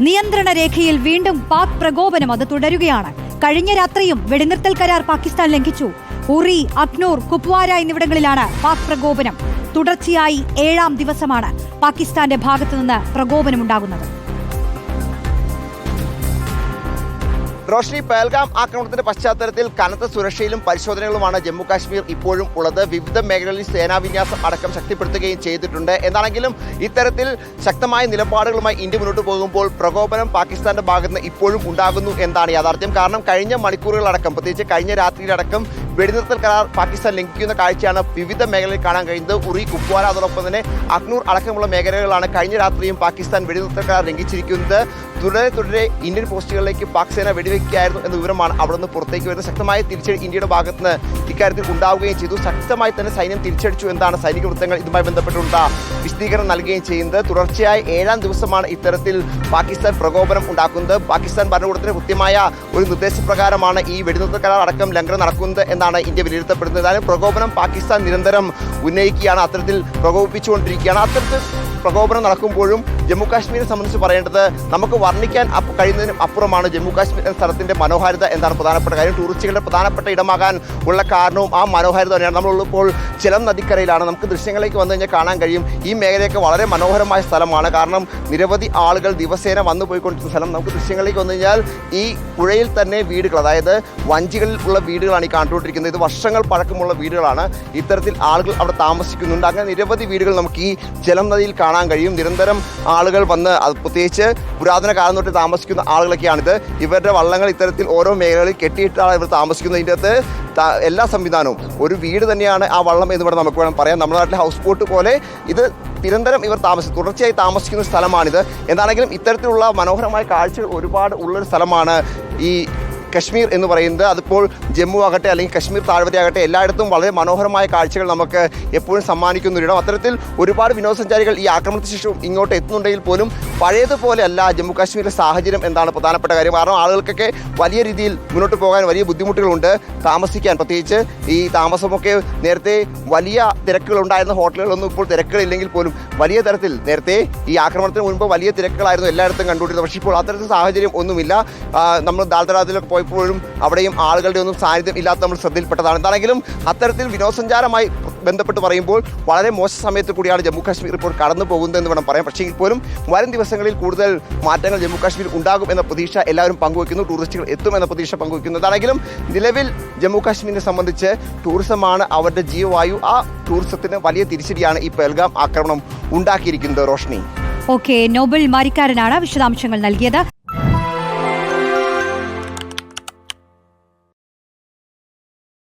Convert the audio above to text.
നിയന്ത്രണ രേഖയിൽ വീണ്ടും പാക് പ്രകോപനം അത് തുടരുകയാണ്. കഴിഞ്ഞ രാത്രിയും വെടിനിർത്തൽ കരാർ പാകിസ്ഥാൻ ലംഘിച്ചു. ഉറി അക്നൂർ കുപ്വാര എന്നിവിടങ്ങളിലാണ് പാക് പ്രകോപനം. തുടർച്ചയായി ഏഴാം ദിവസമാണ് പാകിസ്ഥാന്റെ ഭാഗത്തുനിന്ന് പ്രകോപനമുണ്ടാകുന്നത്. റോഷ്നി പഹൽഗാം ആക്രമണത്തിന്റെ പശ്ചാത്തലത്തിൽ കനത്ത സുരക്ഷയിലും പരിശോധനകളുമാണ് ജമ്മു കാശ്മീർ ഇപ്പോഴും ഉള്ളത്. വിവിധ മേഖലകളിൽ സേനാവിന്യാസം അടക്കം ശക്തിപ്പെടുത്തുകയും ചെയ്തിട്ടുണ്ട്. എന്താണെങ്കിലും ഇത്തരത്തിൽ ശക്തമായ നിലപാടുകളുമായി ഇന്ത്യ മുന്നോട്ട് പോകുമ്പോൾ പ്രകോപനം പാകിസ്ഥാന്റെ ഭാഗത്ത് ഇപ്പോഴും ഉണ്ടാകുന്നു എന്നാണ് യാഥാർത്ഥ്യം. കാരണം കഴിഞ്ഞ മണിക്കൂറുകളടക്കം പ്രത്യേകിച്ച് കഴിഞ്ഞ രാത്രിയിലടക്കം വെടിനിർത്തൽ കരാർ പാകിസ്ഥാൻ ലംഘിക്കുന്ന കാഴ്ചയാണ് വിവിധ മേഖലയിൽ കാണാൻ കഴിയുന്നത്. ഉറി കുപ്വാര അതോടൊപ്പം തന്നെ അഗ്നൂർ അടക്കമുള്ള മേഖലകളാണ് കഴിഞ്ഞ രാത്രിയും പാകിസ്ഥാൻ വെടിനിർത്തൽ കരാർ ലംഘിച്ചിരിക്കുന്നത്. തുടരെ തുടരെ ഇന്ത്യൻ പോസ്റ്റുകളിലേക്ക് പാക് സേന വെടിവെക്കുകയായിരുന്നു എന്ന വിവരമാണ് അവിടെ നിന്ന് പുറത്തേക്ക് വരുന്നത്. ശക്തമായ തിരിച്ചടി ഇന്ത്യയുടെ ഭാഗത്ത് നിന്ന് ഇക്കാര്യത്തിൽ ഉണ്ടാവുകയും ചെയ്തു. ശക്തമായി തന്നെ സൈന്യം തിരിച്ചടിച്ചു എന്നാണ് സൈനിക വൃത്തങ്ങൾ ഇതുമായി ബന്ധപ്പെട്ടുള്ള വിശദീകരണം നൽകുകയും ചെയ്യുന്നത്. തുടർച്ചയായി ഏഴാം ദിവസമാണ് ഇത്തരത്തിൽ പാകിസ്ഥാൻ പ്രകോപനം ഉണ്ടാക്കുന്നത്. പാകിസ്ഥാൻ ഭരണകൂടത്തിന് കൃത്യമായ ഒരു നിർദ്ദേശപ്രകാരമാണ് ഈ വെടിനിർത്തൽ കരാർ അടക്കം ലംഘനം നടക്കുന്നത് എന്നാണ് ഇന്ത്യ വിലയിരുത്തപ്പെടുന്നത്. അതായത് പ്രകോപനം പാകിസ്ഥാൻ നിരന്തരം ഉന്നയിക്കുകയാണ്. അത്തരത്തിൽ പ്രകോപിപ്പിച്ചുകൊണ്ടിരിക്കുകയാണ്. അത്തരത്തിൽ പ്രകോപനം നടക്കുമ്പോഴും ജമ്മു കാശ്മീരിനെ സംബന്ധിച്ച് പറയേണ്ടത് നമുക്ക് വർണിക്കാൻ കഴിയുന്നതിനും അപ്പുറമാണ് ജമ്മു കാശ്മീർ എന്ന സ്ഥലത്തിന്റെ മനോഹാരിത എന്താണ് പ്രധാനപ്പെട്ട കാര്യം. ടൂറിസ്റ്റുകളുടെ പ്രധാനപ്പെട്ട ഇടമാകാൻ ഉള്ള കാരണവും ആ മനോഹാരിത തന്നെയാണ്. നമ്മളുള്ളപ്പോൾ ചിലം നദിക്കരയിലാണ്. നമുക്ക് ദൃശ്യങ്ങളിലേക്ക് വന്നു കഴിഞ്ഞാൽ കാണാൻ കഴിയും. ഈ മേഖലയൊക്കെ വളരെ മനോഹരമായ സ്ഥലമാണ്. കാരണം നിരവധി ആളുകൾ ദിവസേന വന്നു പോയിക്കൊണ്ടിരുന്ന സ്ഥലം. നമുക്ക് ദൃശ്യങ്ങളിലേക്ക് വന്നു കഴിഞ്ഞാൽ ഈ പുഴയിൽ തന്നെ വീടുകൾ അതായത് വഞ്ചികളിൽ ഉള്ള വീടുകളാണ് ഈ കണ്ടുകൊണ്ടിരിക്കുന്നത്. ഇത് വർഷങ്ങൾ പഴക്കമുള്ള വീടുകളാണ്. ഇത്തരത്തിൽ ആളുകൾ അവിടെ താമസിക്കുന്നുണ്ട്. അങ്ങനെ നിരവധി വീടുകൾ നമുക്ക് ഈ ജലം നദിയിൽ കാണാൻ കഴിയും. നിരന്തരം ആളുകൾ വന്ന് പ്രത്യേകിച്ച് പുരാതന കാലം തൊട്ട് താമസിക്കുന്ന ആളുകളൊക്കെയാണിത്. ഇവരുടെ വള്ളങ്ങൾ ഇത്തരത്തിൽ ഓരോ മേഖലകളിൽ കെട്ടിയിട്ടാണ് ഇവർ താമസിക്കുന്നത്. ഇതിന്റെ അകത്ത് എല്ലാ സംവിധാനവും. ഒരു വീട് തന്നെയാണ് ആ വള്ളം എന്ന് ഇവിടെ നമുക്ക് വേണം പറയാം. നമ്മുടെ നാട്ടിലെ ഹൗസ് ബോട്ട് പോലെ ഇത് നിരന്തരം ഇവർ താമസിക്കും. തുടർച്ചയായി താമസിക്കുന്ന സ്ഥലമാണിത്. എന്താണെങ്കിലും ഇത്തരത്തിലുള്ള മനോഹരമായ കാഴ്ചകൾ ഒരുപാട് ഉള്ളൊരു സ്ഥലമാണ് ഈ കശ്മീർ എന്ന് പറയുന്നത് അതിപ്പോൾ ജമ്മു ആകട്ടെ അല്ലെങ്കിൽ കശ്മീർ താഴ്വര ആകട്ടെ എല്ലായിടത്തും വളരെ മനോഹരമായ കാഴ്ചകൾ നമുക്ക് എപ്പോഴും സമ്മാനിക്കുന്ന ഒരിടം അത്തരത്തിൽ ഒരുപാട് വിനോദസഞ്ചാരികൾ ഈ ആക്രമണത്തിന് ശേഷം ഇങ്ങോട്ട് എത്തുന്നുണ്ടെങ്കിൽ പോലും പഴയതുപോലെ അല്ല ജമ്മു കാശ്മീരിലെ സാഹചര്യം എന്താണ് പ്രധാനപ്പെട്ട കാര്യം. കാരണം ആളുകൾക്കൊക്കെ വലിയ രീതിയിൽ മുന്നോട്ട് പോകാൻ വലിയ ബുദ്ധിമുട്ടുകളുണ്ട്. താമസിക്കാൻ പ്രത്യേകിച്ച് ഈ താമസമൊക്കെ നേരത്തെ വലിയ തിരക്കുകൾ ഉണ്ടായിരുന്ന ഹോട്ടലുകളൊന്നും ഇപ്പോൾ തിരക്കുകളില്ലെങ്കിൽ പോലും വലിയ തരത്തിൽ നേരത്തെ ഈ ആക്രമണത്തിന് മുൻപ് വലിയ തിരക്കുകളായിരുന്നു എല്ലായിടത്തും കണ്ടുകൊണ്ടിരുന്നത്. പക്ഷേ ഇപ്പോൾ അത്തരത്തിൽ സാഹചര്യം ഒന്നുമില്ല. നമ്മൾ നമ്മൾ ദാൽതരാത്തിലൊക്കെ പോയപ്പോഴും അവിടെയും ആളുകളുടെ ഒന്നും സാന്നിധ്യം ഇല്ലാത്ത നമ്മൾ ശ്രദ്ധയിൽപ്പെട്ടതാണ്. എന്താണെങ്കിലും അത്തരത്തിൽ വിനോദസഞ്ചാരമായി ബന്ധപ്പെട്ട് പറയുമ്പോൾ വളരെ മോശ സമയത്ത് കൂടിയാണ് ജമ്മു കാശ്മീർ ഇപ്പോൾ കടന്നു പോകുന്നത് എന്ന് വേണം പറയാം പക്ഷേ പോലും വരും ദിവസങ്ങളിൽ കൂടുതൽ മാറ്റങ്ങൾ ജമ്മു കാശ്മീർ ഉണ്ടാകും എന്ന പ്രതീക്ഷ എല്ലാവരും പങ്കുവയ്ക്കുന്നു. ടൂറിസ്റ്റുകൾ എത്തും എന്ന പ്രതീക്ഷ പങ്കുവയ്ക്കുന്നു. അതാണെങ്കിലും നിലവിൽ ജമ്മു കാശ്മീരിനെ സംബന്ധിച്ച് ടൂറിസമാണ് അവരുടെ ജീവവായു. ആ ടൂറിസത്തിന് വലിയ തിരിച്ചടിയാണ് ഈ പെൽഗാം ആക്രമണം ഉണ്ടാക്കിയിരിക്കുന്നത്. റോഷ്നി. ഓക്കെ നോബൽ മാരിക്കാരനാണ് വിശദാംശങ്ങൾ നൽകിയത്.